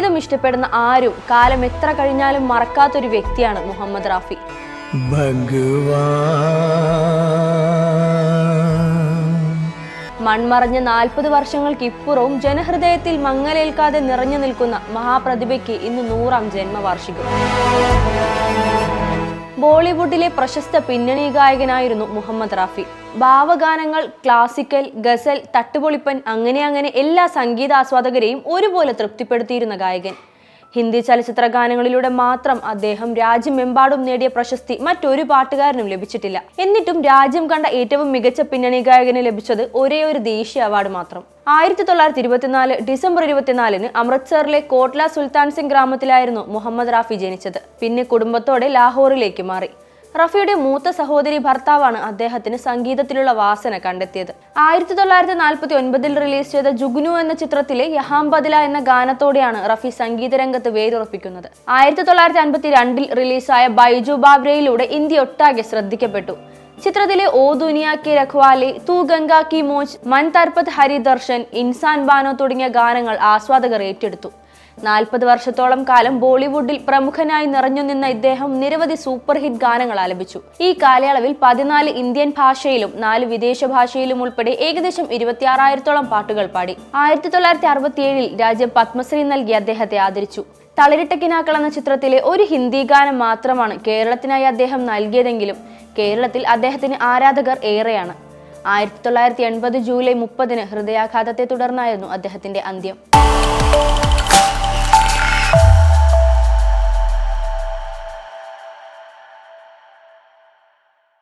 ഇതും ഇഷ്ടപ്പെടുന്ന ആരും കാലം എത്ര കഴിഞ്ഞാലും മറക്കാത്തൊരു വ്യക്തിയാണ് മുഹമ്മദ് റാഫി. മൺമറഞ്ഞ നാൽപ്പത് വർഷങ്ങൾക്ക് ഇപ്പുറവും ജനഹൃദയത്തിൽ മങ്ങലേൽക്കാതെ നിറഞ്ഞു നിൽക്കുന്ന മഹാപ്രതിഭയ്ക്ക് ഇന്ന് നൂറാം ജന്മവാർഷികം. ബോളിവുഡിലെ പ്രശസ്ത പിന്നണി ഗായകനായിരുന്നു മുഹമ്മദ് റാഫി. ഭാവഗാനങ്ങൾ ക്ലാസിക്കൽ ഗസൽ തട്ടുപൊളിപ്പൻ അങ്ങനെ അങ്ങനെ എല്ലാ സംഗീതാസ്വാദകരെയും ഒരുപോലെ തൃപ്തിപ്പെടുത്തിയിരുന്ന ഗായകൻ. ഹിന്ദി ചലച്ചിത്ര ഗാനങ്ങളിലൂടെ മാത്രം അദ്ദേഹം രാജ്യമെമ്പാടും നേടിയ പ്രശസ്തി മറ്റൊരു പാട്ടുകാരനും ലഭിച്ചിട്ടില്ല. എന്നിട്ടും രാജ്യം കണ്ട ഏറ്റവും മികച്ച പിന്നണി ഗായകന് ലഭിച്ചത് ഒരേ ഒരു ദേശീയ അവാർഡ് മാത്രം. ആയിരത്തി തൊള്ളായിരത്തി ഇരുപത്തിനാല് ഡിസംബർ ഇരുപത്തിനാലിന് അമൃത്സറിലെ കോട്ല സുൽത്താൻ സിംഗ് ഗ്രാമത്തിലായിരുന്നു മുഹമ്മദ് റാഫി ജനിച്ചത്. പിന്നെ കുടുംബത്തോടെ ലാഹോറിലേക്ക് മാറി. റഫിയുടെ മൂത്ത സഹോദരി ഭർത്താവാണ് അദ്ദേഹത്തിന് സംഗീതത്തിലുള്ള വാസന കണ്ടെത്തിയത്. ആയിരത്തി തൊള്ളായിരത്തി നാൽപ്പത്തി ഒൻപതിൽ റിലീസ് ചെയ്ത ജുഗ്നു എന്ന ചിത്രത്തിലെ യഹാം ബദില എന്ന ഗാനത്തോടെയാണ് റഫി സംഗീത രംഗത്ത് വേരുറപ്പിക്കുന്നത്. ആയിരത്തി തൊള്ളായിരത്തി അൻപത്തി രണ്ടിൽ റിലീസായ ബൈജു ബാബ്രയിലൂടെ ഇന്ത്യ ഒട്ടാകെ ശ്രദ്ധിക്കപ്പെട്ടു. ചിത്രത്തിലെ ഓ ദുനിയ കി രഖ്വാലി തൂ ഗംഗ കി മോജ് മൻ തർപ്പത് ഹരി ദർശൻ ഇൻസാൻ ബാനോ തുടങ്ങിയ ഗാനങ്ങൾ ആസ്വാദകർ ഏറ്റെടുത്തു. നാൽപ്പത് വർഷത്തോളം കാലം ബോളിവുഡിൽ പ്രമുഖനായി നിറഞ്ഞു നിന്ന ഇദ്ദേഹം നിരവധി സൂപ്പർ ഹിറ്റ് ഗാനങ്ങൾ ആലപിച്ചു. ഈ കാലയളവിൽ പതിനാല് ഇന്ത്യൻ ഭാഷയിലും നാല് വിദേശ ഭാഷയിലും ഉൾപ്പെടെ ഏകദേശം ഇരുപത്തിയാറായിരത്തോളം പാട്ടുകൾ പാടി. ആയിരത്തി തൊള്ളായിരത്തി അറുപത്തിയേഴിൽ രാജ്യം പത്മശ്രീ നൽകി അദ്ദേഹത്തെ ആദരിച്ചു. തളിരിട്ടക്കിനാക്കൾ എന്ന ചിത്രത്തിലെ ഒരു ഹിന്ദി ഗാനം മാത്രമാണ് കേരളത്തിനായി അദ്ദേഹം നൽകിയതെങ്കിലും കേരളത്തിൽ അദ്ദേഹത്തിന് ആരാധകർ ഏറെയാണ്. ആയിരത്തി തൊള്ളായിരത്തി എൺപത് ജൂലൈ മുപ്പതിന് ഹൃദയാഘാതത്തെ തുടർന്നായിരുന്നു അദ്ദേഹത്തിന്റെ അന്ത്യം.